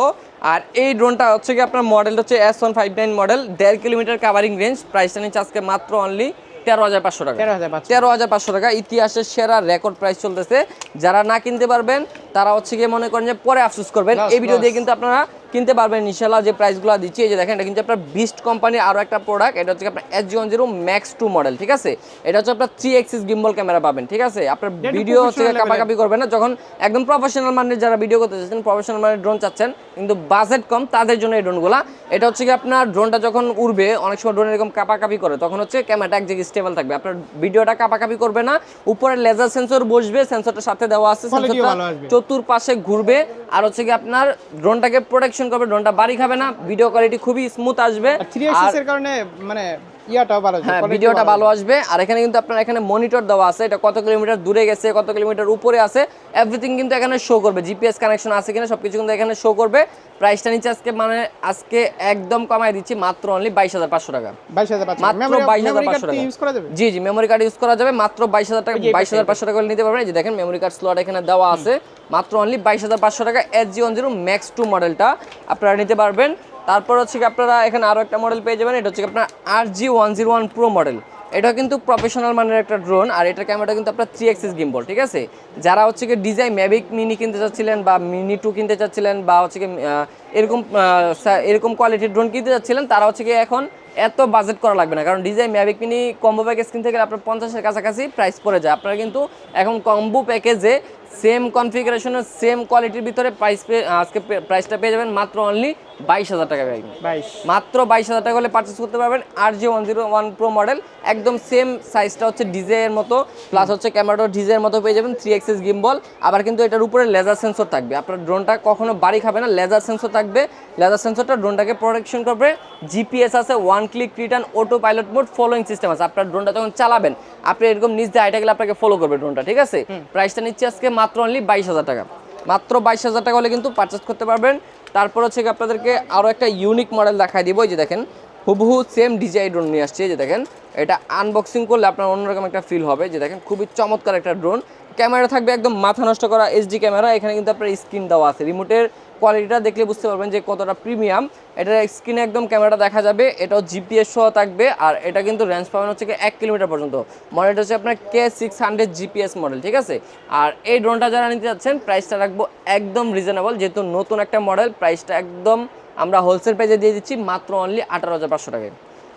আর এই ড্রোনটা হচ্ছে কি আপনার মডেল হচ্ছে S one five nine model দেড় কিলোমিটার কাভারিং রেঞ্জ প্রাইসটা নিচ্ছে আজকে মাত্র অনলি তেরো হাজার পাঁচশো টাকা। তেরো হাজার পাঁচশো। তেরো হাজার পাঁচশো টাকা ইতিহাসের সেরা রেকর্ড প্রাইস চলতেছে। যারা না কিনতে পারবেন তারা হচ্ছে গিয়ে মনে করেন যে পরে আফসোস করবেন। এই ভিডিও দিয়ে কিন্তু আপনারা কিনতে পারবেন ইনশাল্লাহ যে প্রাইসগুলো দিচ্ছি এই যে দেখেন এটা কিন্তু আপনার বিস্ট কোম্পানির আরও একটা প্রোডাক্ট এটা হচ্ছে আপনার S G one zero max two model ঠিক আছে? এটা হচ্ছে আপনার থ্রি এক্সিস গিম্বল ক্যামেরা পাবেন ঠিক আছে? আপনার ভিডিও হচ্ছে কাপাকাপি করবে না যখন একদম প্রফেশনাল মানের যারা ভিডিও করতে চাচ্ছেন প্রফেশনাল মানের ড্রোন চাচ্ছেন কিন্তু বাজেট কম তাদের জন্য এই ড্রোনগুলো এটা হচ্ছে কি আপনার ড্রোনটা যখন উড়বে অনেক সময় ড্রোন এরকম কাপাকাপি করে তখন হচ্ছে ক্যামেরাটা এক জায়গায় স্টেবল থাকবে। আপনার ভিডিওটা কাপাকাপি করবে না উপরে লেজার সেন্সর বসবে সেন্সরটা সাথে দেওয়া আছে সেন্সরটা চতুর্পাশে ঘুরবে আর হচ্ছে কি আপনার ড্রোনটাকে প্রোটেকশন করবে ড্রোনটা বাড়ি খাবে না ভিডিও কোয়ালিটি খুবই স্মুথ আসবে। থ্রি এর কারণে মানে ইয়াটাও ভালো হ্যাঁ ভিডিওটা ভালো আসবে। আর এখানে কিন্তু আপনার এখানে মনিটর দেওয়া আছে এটা কত কিলোমিটার দূরে গেছে কত কিলোমিটার উপরে আছে এভরিথিং কিন্তু এখানে শো করবে। জিপিএস কানেকশন আছে কিনা সবকিছু কিন্তু এখানে শো করবে। প্রাইসটা নিচে আজকে মানে আজকে একদম দিচ্ছি মাত্র অনলি বাইশ হাজার পাঁচশো টাকা। মাত্র বাইশ হাজার পাঁচশো টাকা। ইউজ করা যাবে? G G memory card use করা যাবে মাত্র বাইশ হাজার টাকা বাইশ হাজার পাঁচশো টাকা করে নিতে পারবেন যে দেখেন মেমোরি কার্ড স্লট এখানে দেওয়া আছে মাত্র অনলি বাইশ হাজার পাঁচশো টাকা। S G one zero max two মডেলটা আপনারা নিতে পারবেন। তারপর হচ্ছে কি আপনারা এখানে আরও একটা মডেল পেয়ে যাবেন, এটা হচ্ছে আপনার R G one zero one pro model এটা কিন্তু প্রফেশনাল মানের একটা ড্রোন আর এটার ক্যামেরাটা কিন্তু আপনার থ্রি এক্সিস গিম্বল ঠিক আছে? যারা হচ্ছে কি ডিজাইন ম্যাভিক মিনি কিনতে চাচ্ছিলেন বা মিনি টু কিনতে চাচ্ছিলেন বা হচ্ছে কি এরকম এরকম কোয়ালিটির ড্রোন কিনতে চাচ্ছিলেন, তারা হচ্ছে কি এখন এত বাজেট করা লাগবে না। কারণ design Mavic mini combo package কিনতে গেলে আপনার পঞ্চাশের কাছাকাছি প্রাইস পড়ে যায়। আপনারা কিন্তু এখন কম্বো প্যাকেজে সেম কনফিগারেশনের সেম কোয়ালিটির ভিতরে প্রাইস আজকে প্রাইসটা পেয়ে যাবেন মাত্র অনলি বাইশ হাজার টাকা বাইশ। মাত্র বাইশ হাজার টাকা হলে পারচেস করতে পারবেন R G one zero one pro model একদম সেম সাইজটা হচ্ছে ডিজের মতো। প্লাস হচ্ছে ক্যামেরাটা ডিজের মতো পেয়ে যাবেন থ্রি এক্সেস গিম্বল আবার কিন্তু এটার উপরে লেজার সেন্সর থাকবে। আপনার ড্রোনটা কখনো বাড়ি খাবে না। লেজার সেন্সর থাকবে। লেজার সেন্সরটা ড্রোনটাকে প্রোটেকশন করবে। জিপিএস আছে one click return auto pilot mode following system আছে। আপনার ড্রোনটা যখন চালাবেন আপনি এরকম নিচ দিয়ে আইটা গেলে আপনাকে ফলো করবে ড্রোনটা ঠিক আছে? প্রাইসটা নিচ্ছে আজকে মাত্র অনলি বাইশ হাজার টাকা। মাত্র বাইশ হাজার টাকা হলে কিন্তু পারচেস করতে পারবেন। তারপর হচ্ছে আপনাদেরকে আরও একটা ইউনিক মডেল দেখাই দিব। যে দেখেন হুবহু সেম ডিজাইন ড্রোন নিয়ে আসছে। যে দেখেন এটা আনবক্সিং করলে আপনার অন্যরকম একটা ফিল হবে। যে দেখেন খুবই চমৎকার একটা ড্রোন ক্যামেরা থাকবে একদম মাথা নষ্ট করা এইচডি ক্যামেরা এখানে কিন্তু আপনার স্ক্রিন দেওয়া আছে। রিমোটের কোয়ালিটিটা দেখলে বুঝতে পারবেন যে কতটা প্রিমিয়াম এটার স্ক্রিনে একদম ক্যামেরাটা দেখা যাবে এটাও জিপিএস সহ থাকবে আর এটা কিন্তু রেঞ্জ পাবেন হচ্ছে কি এক কিলোমিটার পর্যন্ত। মডেলটা হচ্ছে আপনার K six hundred GPS model ঠিক আছে? আর এই ড্রোনটা যারা নিতে যাচ্ছেন প্রাইসটা রাখব একদম রিজনেবল যেহেতু নতুন একটা মডেল প্রাইসটা একদম আমরা হোলসেল প্রাইসে দিয়ে দিচ্ছি মাত্র অনলি আঠারো হাজার পাঁচশো টাকায়।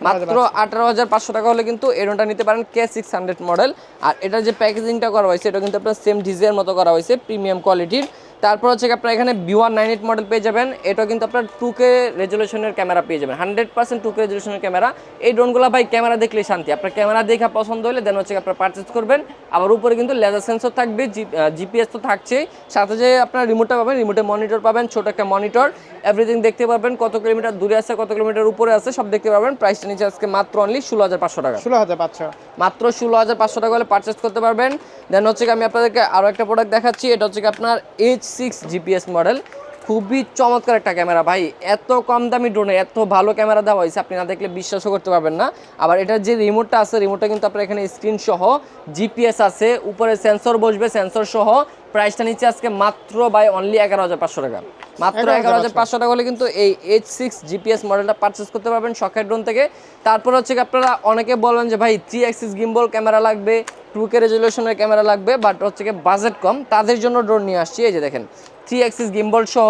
মাত্র আঠারো হাজার পাঁচশো। টাকা হলে কিন্তু এই ড্রোনটা নিতে পারেন কে সিক্স হান্ড্রেড মডেল আর এটার যে প্যাকেজিংটা করা হয়েছে এটা কিন্তু আপনার সেম ডিজাইনের মতো করা হয়েছে প্রিমিয়াম কোয়ালিটির তারপর হচ্ছে কি আপনার এখানে B one nine eight model পেয়ে যাবেন। এটা কিন্তু আপনার টু কে রেজলিউশনের ক্যামেরা পেয়ে যাবেন। হান্ড্রেড পার্সেন্ট টু কে রেজলিউশনের ক্যামেরা এই ড্রোনগুলো ভাই ক্যামেরা দেখলেই শান্তি। আপনার ক্যামেরা দেখা পছন্দ হলে দেন হচ্ছে আপনার পারচেস করবেন। আবার উপরে কিন্তু লেজার সেন্সর থাকবে জিপিএস তো থাকছেই। সাথে যে আপনার রিমোটটা পাবেন রিমোটে মনিটর পাবেন ছোট একটা মনিটর এভরিথিং দেখতে পারবেন কত কিলোমিটার দূরে আছে কত কিলোমিটার উপরে আছে সব দেখতে পারবেন। প্রাইসটা নিচে আজকে মাত্র অনলি ষোলো হাজার পাঁচশো টাকা। ষোলো হাজার পাঁচশো। মাত্র ষোলো হাজার পাঁচশো টাকা হলে পারচেস করতে পারবেন। দেন হচ্ছে কি আমি আপনাদেরকে আরও একটা প্রোডাক্ট দেখাচ্ছি। এটা হচ্ছে কি আপনার এইচ সিক্স জিপিএস মডেল খুবই চমৎকার একটা ক্যামেরা ভাই। এত কম দামি ড্রোনে এত ভালো ক্যামেরা দেওয়া হয়েছে, আপনি না দেখলে বিশ্বাসও করতে পারবেন না। আবার এটার যে রিমোটটা আছে রিমোটটা কিন্তু আপনার এখানে স্ক্রিন সহ জিপিএস আছে, উপরে সেন্সর বসবে সেন্সর সহ প্রাইসটা নিচ্ছে আজকে মাত্র বাই অনলি এগারো হাজার পাঁচশো টাকা। মাত্র এগারো হাজার পাঁচশো। টাকা হলে কিন্তু এই এইচ সিক্স জিপিএস মডেলটা পারচেস করতে পারবেন শখের ড্রোন থেকে। তারপর হচ্ছে আপনারা অনেকে বলবেন যে ভাই থ্রি অ্যাক্সিস গিম্বল ক্যামেরা লাগবে টু কে রেজলিউশনের ক্যামেরা লাগবে বাট হচ্ছে গিয়ে বাজেট কম। তাদের জন্য ড্রোন নিয়ে আসছি এই যে দেখেন থ্রি অ্যাক্সিস গিম্বল সহ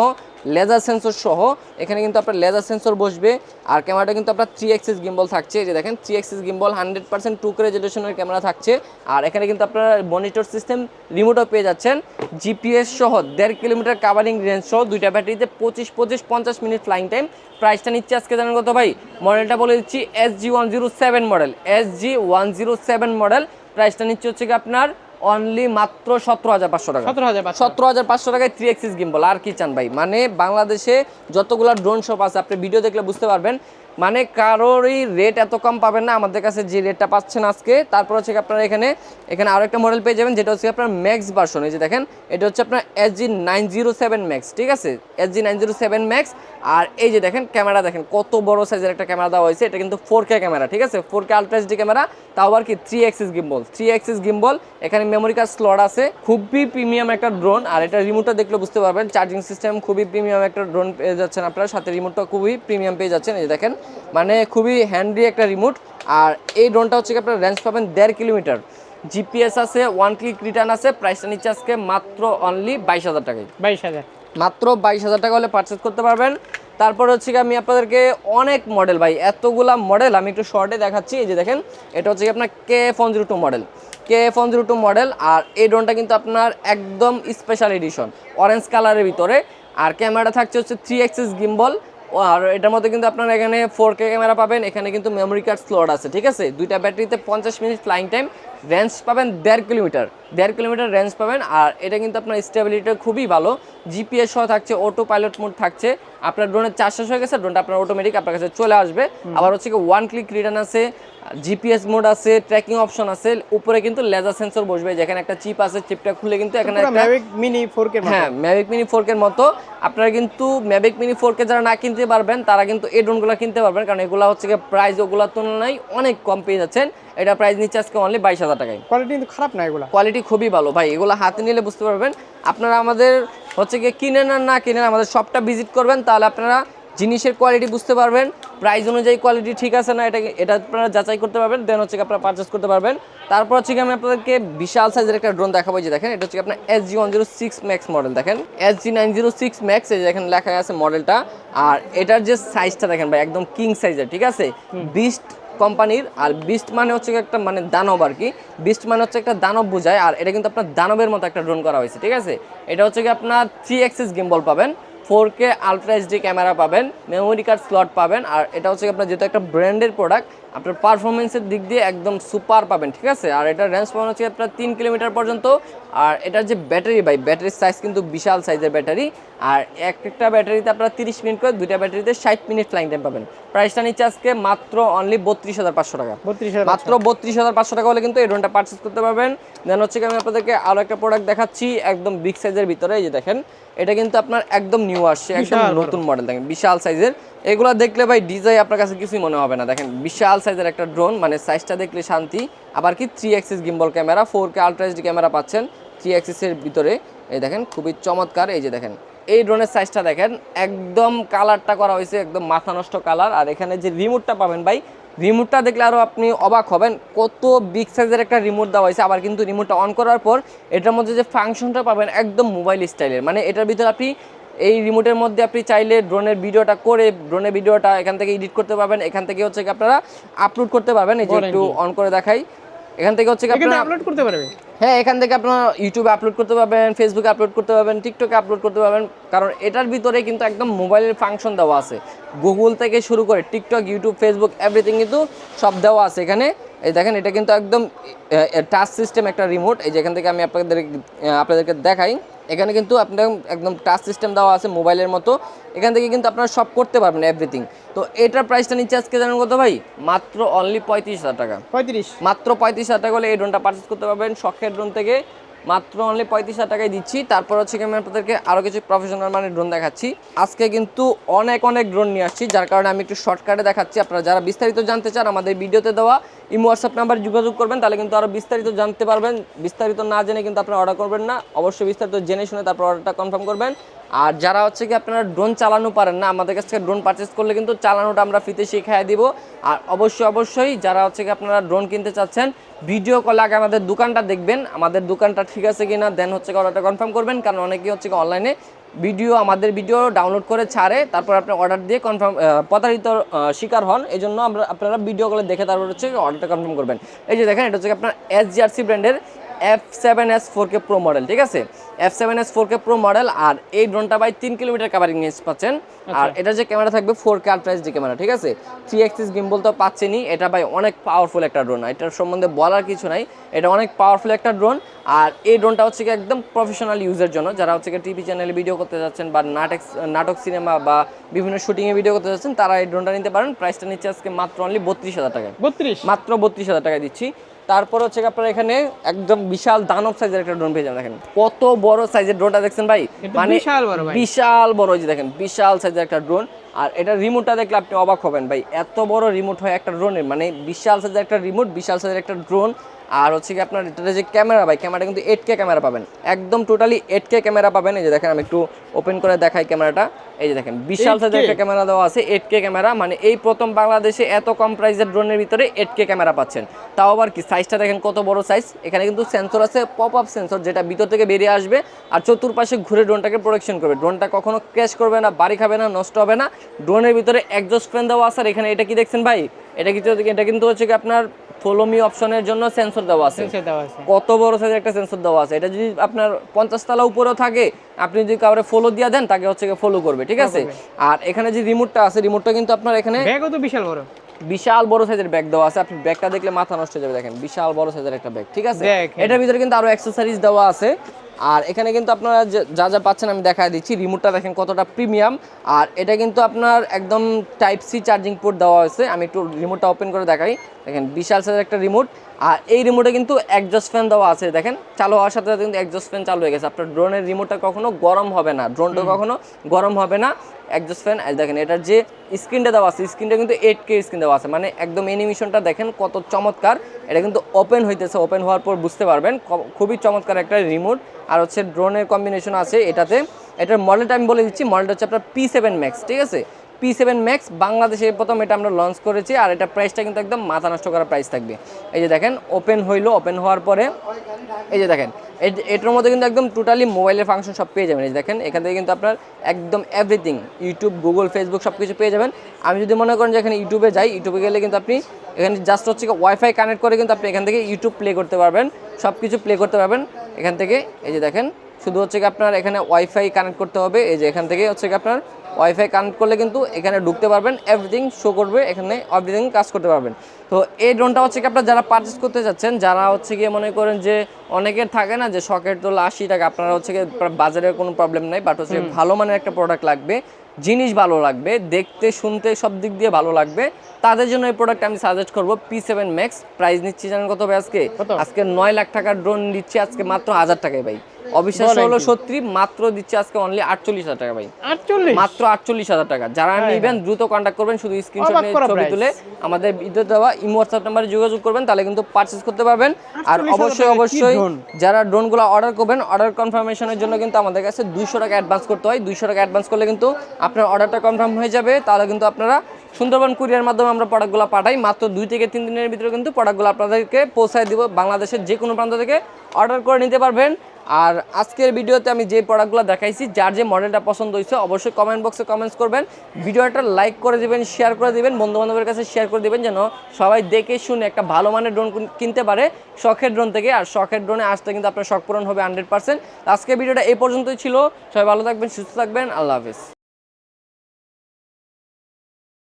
লেজার সেন্সর সহ এখানে কিন্তু আপনার লেজার সেন্সর বসবে আর ক্যামেরাটা কিন্তু আপনার থ্রি এক্সিস গিম্বল থাকছে। যে দেখেন three axis gimbal hundred percent two রেজলিউশনের camera থাকছে। আর এখানে কিন্তু আপনারা মনিটর সিস্টেম রিমোটও পেয়ে যাচ্ছেন। জিপিএস সহ দেড় কিলোমিটার কাভারিং রেঞ্জ সহ দুইটা ব্যাটারিতে পঁচিশ পঁচিশ, পঞ্চাশ মিনিট ফ্লাইং টাইম প্রাইসটা নিচ্ছে আজকে জানেন কত ভাই? মডেলটা বলে দিচ্ছি S G one zero seven model S G one zero seven model প্রাইসটা নিচ্ছে হচ্ছে কি আপনার অনলি মাত্র সতেরো হাজার পাঁচশো টাকা। সতেরো হাজার পাঁচশো। সতেরো হাজার পাঁচশো টাকায় থ্রি এক্সিস গিম্বল আর কি চান ভাই? মানে বাংলাদেশে যতগুলো ড্রোন শপ আছে আপনি ভিডিও দেখলে বুঝতে পারবেন মানে কারোরই রেট এত কম পাবেন না। আমাদের কাছে যে রেটটা পাচ্ছেন আজকে, তারপর হচ্ছে আপনারা এখানে এখানে আরও একটা মডেল পেয়ে যাবেন, যেটা হচ্ছে আপনার ম্যাক্স ভার্সন এই যে দেখেন, এটা হচ্ছে আপনার S G nine zero seven max ঠিক আছে? S G nine zero seven max আর এই যে দেখেন ক্যামেরা দেখেন, কত বড় সাইজের একটা ক্যামেরা দেওয়া হয়েছে। এটা কিন্তু ফোর কে ক্যামেরা ঠিক আছে? Four K ultra D camera তাও আর কি three axis gimbal three axis gimbal এখানে মেমোরি কার্ড স্লট আছে। খুবই প্রিমিয়াম একটা ড্রোন আর এটা রিমোটটা দেখলে বুঝতে পারবেন চার্জিং সিস্টেম খুবই প্রিমিয়াম একটা ড্রোন পেয়ে যাচ্ছেন আপনারা। সাথে রিমোটটা খুবই প্রিমিয়াম পেয়ে যাচ্ছেন। এই যে দেখেন মানে খুবই হ্যান্ডি একটা রিমোট আর এই ড্রোনটা হচ্ছে কি আপনার রেঞ্জ পাবেন দেড় কিলোমিটার। জিপিএস আছে ওয়ান ক্লিক রিটার্ন আছে প্রাইসটা নিচ্ছে আজকে মাত্র অনলি বাইশ হাজার টাকায়। বাইশ হাজার। মাত্র বাইশ হাজার টাকা হলে পারচেস করতে পারবেন। তারপর হচ্ছে কি আমি আপনাদেরকে অনেক মডেল ভাই এতগুলা মডেল আমি একটু শর্টে দেখাচ্ছি। এই যে দেখেন এটা হচ্ছে কি আপনার K F one zero two model K F one zero two model আর এই ড্রোনটা কিন্তু আপনার একদম স্পেশাল এডিশন অরেঞ্জ কালারের ভিতরে। আর ক্যামেরাটা থাকছে হচ্ছে থ্রি এক্সিস গিম্বল আর এটার মধ্যে কিন্তু আপনার এখানে ফোর কে ক্যামেরা পাবেন এখানে কিন্তু মেমোরি কার্ড স্লট আছে ঠিক আছে? দুইটা ব্যাটারিতে পঞ্চাশ মিনিট ফ্লাইং টাইম রেঞ্জ পাবেন দেড় কিলোমিটার দেড় কিলোমিটার রেঞ্জ পাবেন আর এটা কিন্তু আপনার স্টেবিলিটিটা খুবই ভালো। জিপিএস সহ থাকছে অটো পাইলট মোড থাকছে আপনার ড্রোনের চার্জ শেষ হয়ে গেছে ড্রোনটা আপনার অটোমেটিক আপনার কাছে চলে আসবে। আবার হচ্ছে কি ওয়ান ক্লিক রিটার্ন আছে জিপিএস মোড আছে ট্র্যাকিং অপশন আছে উপরে কিন্তু লেজার সেন্সর বসবে যেখানে একটা চিপ আছে চিপটা খুলে কিন্তু এখানে একটা ম্যাভিক মিনি ফোর কে হ্যাঁ ম্যাভিক মিনি ফোরকের মতো। আপনারা কিন্তু ম্যাভিক মিনি ফোরকে যারা না কিনতে পারবেন তারা কিন্তু এই ড্রোনগুলো কিনতে পারবেন কারণ এগুলো হচ্ছে গিয়ে প্রাইস ওগুলোর তুলনায় অনেক কম পেয়ে যাচ্ছেন। এটা প্রাইস নিচ্ছে আজকে অনলি বাইশ হাজার টাকায়। কোয়ালিটি কিন্তু খারাপ না এগুলা। কোয়ালিটি খুবই ভালো। ভাই এগুলো হাতে নিলে বুঝতে পারবেন। আপনারা আমাদের হচ্ছে গিয়ে কিনেন আর না কিনেন আমাদের শপটা ভিজিট করবেন তাহলে আপনারা জিনিসের কোয়ালিটি বুঝতে পারবেন প্রাইস অনুযায়ী কোয়ালিটি ঠিক আছে না এটা এটা আপনারা যাচাই করতে পারবেন দেন হচ্ছে আপনারা পারচেস করতে পারবেন। তারপর হচ্ছে কি আমি আপনাদেরকে বিশাল সাইজের একটা ড্রোন দেখাবো যে দেখেন এটা হচ্ছে আপনার S G one zero six max model দেখেন। S G nine zero six max এই দেখেন লেখা আছে মডেলটা আর এটার যে সাইজটা দেখেন ভাই একদম কিং সাইজের ঠিক আছে? বিস্ট কোম্পানির আর বিস্ট মানে হচ্ছে কি একটা মানে দানব আর কি। বিস্ট মানে হচ্ছে একটা দানব বোঝায় আর এটা কিন্তু আপনার দানবের মতো একটা ড্রোন করা হয়েছে ঠিক আছে? এটা হচ্ছে কি আপনার থ্রি এক্সেস গেম বল পাবেন। Four K ultra HD camera পাবেন মেমোরি কার্ড স্লট পাবেন আর এটা হচ্ছে আপনার যেহেতু একটা ব্র্যান্ডের প্রোডাক্ট আপনার পারফরমেন্সের দিক দিয়ে একদম সুপার পাবেন ঠিক আছে? আর এটার রেঞ্জ পাবেন হচ্ছে আপনার তিন কিলোমিটার পর্যন্ত আর এটার যে ব্যাটারি ভাই ব্যাটারির সাইজ কিন্তু বিশাল সাইজের ব্যাটারি আর এক একটা ব্যাটারিতে আপনারা তিরিশ মিনিট করে দুইটা ব্যাটারিতে ষাট মিনিট ফ্লাইং টাইম পাবেন। প্রাইসটা নিচ্ছে আজকে মাত্র অনলি বত্রিশ হাজার পাঁচশো টাকা। বত্রিশ হাজার মাত্র বত্রিশ হাজার পাঁচশো টাকা হলে কিন্তু এই ড্রোনটা পারচেস করতে পারবেন। দেন হচ্ছে কি আমি আপনাদেরকে আরও একটা প্রোডাক্ট দেখাচ্ছি একদম বিগ সাইজের ভিতরে এই যে দেখেন এটা কিন্তু আপনার একদম নিউ আসছে একদম। নতুন মডেল দেখেন বিশাল সাইজের এগুলো দেখলে ভাই ডিজাই আপনার কাছে কিছুই মনে হবে না। দেখেন বিশাল সাইজের একটা ড্রোন মানে সাইজটা দেখলে শান্তি। আবার কি three axis gimbal camera four K ultra HD camera পাচ্ছেন থ্রি এক্সিসের ভিতরে। এই দেখেন খুবই চমৎকার। এই যে দেখেন এই ড্রোনের সাইজটা দেখেন একদম কালারটা করা হয়েছে একদম মাথা নষ্ট কালার আর এখানে যে রিমোটটা পাবেন ভাই রিমোটটা দেখলে আরও আপনি অবাক হবেন কত বিগ সাইজের একটা রিমোট দেওয়া হয়েছে। আবার কিন্তু রিমোটটা অন করার পর এটার মধ্যে যে ফাংশনটা পাবেন একদম মোবাইল স্টাইলের মানে এটার ভিতরে আপনি এই রিমোটের মধ্যে আপনি চাইলে ড্রোনের ভিডিওটা করে ড্রোনের ভিডিওটা এখান থেকে এডিট করতে পারবেন। এখান থেকে হচ্ছে আপনারা আপলোড করতে পারবেন। এই যে একটু অন করে দেখাই। এখান থেকে হচ্ছে আপনারা আপলোড করতে পারবে? হ্যাঁ এখান থেকে আপনারা ইউটিউবে আপলোড করতে পারবেন ফেসবুকে আপলোড করতে পারবেন টিকটকে আপলোড করতে পারবেন। কারণ এটার ভিতরে কিন্তু একদম মোবাইলের ফাংশন দেওয়া আছে। গুগল থেকে শুরু করে টিকটক ইউটিউব ফেসবুক এভরিথিং কিন্তু সব দেওয়া আছে এখানে। এই দেখেন এটা কিন্তু একদম টাচ সিস্টেম একটা রিমোট এই যেখান থেকে আমি আপনাদের আপনাদেরকে দেখাই। এখানে কিন্তু আপনার একদম টাচ সিস্টেম দেওয়া আছে মোবাইলের মতো। এখান থেকে কিন্তু আপনারা সব করতে পারবেন এভরিথিং তো এটার প্রাইসটা নিচ্ছে আজকে জানেন কত ভাই? মাত্র অনলি পঁয়ত্রিশ হাজার টাকা। পঁয়ত্রিশ। মাত্র পঁয়ত্রিশ হাজার টাকা হলে এই ড্রোনটা পারচেস করতে পারবেন। শখের ড্রোন থেকে মাত্র অনলি পঁয়ত্রিশ হাজার টাকায় দিচ্ছি। তারপর হচ্ছে আমি আপনাদেরকে আরও কিছু প্রফেশনাল মানে ড্রোন দেখাচ্ছি। আজকে কিন্তু অনেক অনেক ড্রোন নিয়ে আসছি, যার কারণে আমি একটু শর্টকাটে দেখাচ্ছি। আপনারা যারা বিস্তারিত জানতে চান আমাদের ভিডিওতে দেওয়া ইমো হোয়াটসঅ্যাপ নাম্বার যোগাযোগ করবেন, তাহলে কিন্তু আরও বিস্তারিত জানতে পারবেন। বিস্তারিত না জেনে কিন্তু আপনারা অর্ডার করবেন না। অবশ্যই বিস্তারিত জেনে শুনে তারপর অর্ডারটা কনফার্ম করবেন। আর যারা হচ্ছে কি আপনারা ড্রোন চালানো পারেন না, আমাদের কাছ থেকে ড্রোন পারচেস করলে কিন্তু চালানোটা আমরা ফ্রিতে শিখিয়ে দিব। আর অবশ্যই অবশ্যই যারা হচ্ছে কি আপনারা ড্রোন কিনতে চাচ্ছেন ভিডিও কলে আগে আমাদের দোকানটা দেখবেন। আমাদের দোকানটা ঠিক আছে কি না দেন হচ্ছে অর্ডারটা কনফার্ম করবেন। কারণ অনেকেই হচ্ছে কি অনলাইনে ভিডিও আমাদের ভিডিও ডাউনলোড করে ছাড়ে, তারপর আপনি অর্ডার দিয়ে কনফার্ম প্রতারিত শিকার হন। এই জন্য আমরা, আপনারা ভিডিও কলে দেখে তারপর হচ্ছে অর্ডারটা কনফার্ম করবেন। এই যে দেখেন, এটা হচ্ছে আপনার এস জিআরসি ব্র্যান্ডের F seven S four K pro model ঠিক আছে? F seven S four K pro model আর এই ড্রোনটা বাই তিন কিলোমিটার কাভারিং রেঞ্জ পাচ্ছেন। আর এটা যে ক্যামেরা থাকবে four K ultra HD camera ঠিক আছে? থ্রি এক্সিস গিম্বল তো পাচ্ছেনই। এটা বাই অনেক পাওয়ারফুল একটা ড্রোন এটার সম্বন্ধে বলার কিছু নাই। এটা অনেক পাওয়ারফুল একটা ড্রোন আর এই ড্রোনটা হচ্ছে কি একদম প্রফেশনাল ইউজের জন্য যারা হচ্ছে কি টিভি চ্যানেলে ভিডিও করতে যাচ্ছেন বা নাটক নাটক সিনেমা বা বিভিন্ন শুটিংয়ে ভিডিও করতে যাচ্ছেন তারা এই ড্রোনটা নিতে পারেন। প্রাইসটা নিচ্ছে আজকে মাত্র অনলি বত্রিশ হাজার টাকায়। বত্রিশ? মাত্র বত্রিশ হাজার টাকা দিচ্ছি। তারপর হচ্ছে আপনার এখানে একদম বিশাল দানব সাইজের একটা ড্রোন পেয়ে যাবেন দেখেন। কত বড় সাইজের ড্রোনটা দেখছেন ভাই? মানে বিশাল বড় ভাই। বিশাল বড় যে দেখেন বিশাল সাইজের একটা ড্রোন আর এটা রিমোটটা দেখলে আপনি অবাক হবেন ভাই এত বড় রিমোট হয় একটা ড্রোনের মানে বিশাল সাইজের একটা রিমোট বিশাল সাইজের একটা ড্রোন আর হচ্ছে কি আপনার এটা যে ক্যামেরা ভাই ক্যামেরা কিন্তু এইট কে ক্যামেরা পাবেন। একদম টোটালি এইট কে ক্যামেরা পাবেন। এই যে দেখেন আমি একটু ওপেন করে দেখাই ক্যামেরাটা। এই যে দেখেন বিশাল 8K সাইজের একটা ক্যামেরা দেওয়া আছে এইট কে ক্যামেরা। মানে এই প্রথম বাংলাদেশে এত কম প্রাইসের ড্রোনের ভিতরে এইট কে ক্যামেরা পাচ্ছেন। তাও আবার কি সাইজটা দেখেন কত বড় সাইজ এখানে কিন্তু সেন্সর আছে পপ আপ সেন্সর যেটা ভিতর থেকে বেরিয়ে আসবে আর চতুর্পাশে ঘুরে ড্রোনটাকে প্রোটেকশন করবে। ড্রোনটা কখনো ক্র্যাশ করবে না বাড়ি খাবে না নষ্ট হবে না। ড্রোনের ভিতরে একজস্ট ফ্যান দেওয়া আছে। আর এখানে এটা কি দেখছেন ভাই? এটা কিন্তু এটা কিন্তু হচ্ছে কি আপনার ফলোমি অপশনের জন্য সেন্সর দেওয়া আছে। সেন্সর দেওয়া আছে। কত বড় সাইজের একটা সেন্সর দেওয়া আছে? এটা যদি আপনার পঞ্চাশ তালা উপরেও থাকে আপনি যদি কাউরে ফলো দিয়ে দেন তাকে হচ্ছে ফলো করবে ঠিক আছে? আর এখানে যে রিমোটটা আছে রিমোটটা কিন্তু আপনার এখানে ব্যাগও তো বিশাল বড়। বিশাল বড় সাইজের ব্যাগ দেওয়া আছে। আপনি ব্যাগটা দেখলে মাথা নষ্ট হয়ে যাবে দেখেন। বিশাল বড় সাইজের একটা ব্যাগ ঠিক আছে? এটার ভিতরে কিন্তু আরও অ্যাক্সেসরিজ দেওয়া আছে। আর এখানে কিন্তু আপনারা যা যা পাচ্ছেন আমি দেখা দিচ্ছি। রিমোটটা দেখেন কতটা প্রিমিয়াম আর এটা কিন্তু আপনার একদম টাইপ সি চার্জিং পোর্ট দেওয়া হয়েছে। আমি একটু রিমোটটা ওপেন করে দেখাই। দেখেন বিশাল সাইজের একটা রিমোট আর এই রিমোটে কিন্তু একজস্ট ফ্যান দেওয়া আছে দেখেন। চালু হওয়ার সাথে সাথে কিন্তু একজস্ট ফ্যান চালু হয়ে গেছে। আপনার ড্রোনের রিমোটটা কখনো গরম হবে না। ড্রোনটা কখনো গরম হবে না। একজস্ট ফ্যান দেখেন এটার যে স্ক্রিনটা দেওয়া আছে স্ক্রিনটা কিন্তু এইট কে স্ক্রিন দেওয়া আছে। মানে একদম অ্যানিমেশনটা দেখেন কত চমৎকার। এটা কিন্তু ওপেন হইতেছে। ওপেন হওয়ার পর বুঝতে পারবেন। খুবই চমৎকার একটা রিমোট আর হচ্ছে ড্রোনের কম্বিনেশন আছে এটাতে। এটার মডেলটা আমি বলে দিচ্ছি মডেলটা হচ্ছে আপনার পি সেভেন ম্যাক্স ঠিক আছে? পি সেভেন ম্যাক্স বাংলাদেশে প্রথম এটা আমরা লঞ্চ করেছি আর এটা প্রাইসটা কিন্তু একদম মাথা নষ্ট করা প্রাইস থাকবে। এই যে দেখেন ওপেন হইল ওপেন হওয়ার পরে, এই যে দেখেন, এট- এটার মধ্যে কিন্তু একদম টোটালি মোবাইলের ফাংশন সব পেয়ে যাবেন। এই যে দেখেন, এখান থেকে কিন্তু আপনার একদম এভরিথিং ইউটিউব গুগল ফেসবুক সব কিছু পেয়ে যাবেন। আমি যদি মনে করেন যে এখানে ইউটিউবে যাই ইউটিউবে গেলে কিন্তু আপনি এখানে জাস্ট হচ্ছে ওয়াইফাই কানেক্ট করে কিন্তু আপনি এখান থেকে ইউটিউব প্লে করতে পারবেন সব কিছু প্লে করতে পারবেন। এখান থেকে, এই যে দেখেন শুধু হচ্ছে কি আপনার এখানে ওয়াইফাই কানেক্ট করতে হবে এই যে এখান থেকে হচ্ছে কি আপনার ওয়াইফাই কানেক্ট করলে কিন্তু এখানে ঢুকতে পারবেন এভরিথিং শো করবে এখানে এভরিথিং কাজ করতে পারবেন। তো এই ড্রোনটা হচ্ছে কি আপনারা যারা পারচেস করতে যাচ্ছেন যারা হচ্ছে গিয়ে মনে করেন যে অনেকের থাকে না যে শখের তোলা আশি টাকা আপনারা হচ্ছে গিয়ে বাজারে কোনো প্রবলেম নাই বাট হচ্ছে ভালো মানের একটা প্রোডাক্ট লাগবে জিনিস ভালো লাগবে দেখতে শুনতে সব দিক দিয়ে ভালো লাগবে। তাদের জন্য এই প্রোডাক্ট আমি সাজেস্ট করব পি সেভেন ম্যাক্স প্রাইস নিচ্ছি জানেন কত হবে আজকে? আজকে নয় লাখ টাকার ড্রোন দিচ্ছি আজকে মাত্র হাজার টাকায় ভাই। অবিশ্বাস্য বলেন হলো? সত্যি মাত্র দিচ্ছি আজকে অনলি আটচল্লিশ হাজার টাকা ভাই। আটচল্লিশ? মাত্র আটচল্লিশ হাজার টাকা। যারা নেবেন দ্রুত কন্ট্যাক্ট করবেন শুধু স্ক্রিনশট নিয়ে ছবি তুলে আমাদের ভিডিও দেওয়া ইমো হোয়াটসঅ্যাপ নাম্বারে যোগাযোগ করবেন তাহলে কিন্তু পারচেস করতে পারবেন। আর অবশ্যই অবশ্যই যারা ড্রোনগুলো অর্ডার করবেন অর্ডার কনফার্মেশনের জন্য কিন্তু আমাদের কাছে দুইশো টাকা অ্যাডভান্স করতে হয়। দুইশো টাকা অ্যাডভান্স করলে কিন্তু আপনার অর্ডারটা কনফার্ম হয়ে যাবে। তাহলে কিন্তু আপনারা সুন্দরবন কুরিয়ার মাধ্যমে আমরা প্রোডাক্টগুলো পাঠাই। মাত্র দুই থেকে তিন দিনের ভিতরে কিন্তু প্রোডাক্টগুলো আপনাদেরকে পৌঁছায় দিব। বাংলাদেশের যে কোনো প্রান্ত থেকে অর্ডার করে নিতে পারবেন। আর আজকের ভিডিওতে আমি যে প্রোডাক্টগুলো দেখাইছি, যার যে মডেলটা পছন্দ হয়েছে অবশ্যই কমেন্ট বক্সে কমেন্টস করবেন। ভিডিওটা লাইক করে দেবেন শেয়ার করে দেবেন, বন্ধুবান্ধবের কাছে শেয়ার করে দেবেন, যেন সবাই দেখে শুনে একটা ভালো মানের ড্রোন কিনতে পারে শখের ড্রোন থেকে। আর শখের ড্রোনে আসতে কিন্তু আপনার শখ পূরণ হবে হান্ড্রেড পার্সেন্ট আজকের ভিডিওটা এই পর্যন্তই ছিল। সবাই ভালো থাকবেন, সুস্থ থাকবেন। আল্লাহ হাফিজ।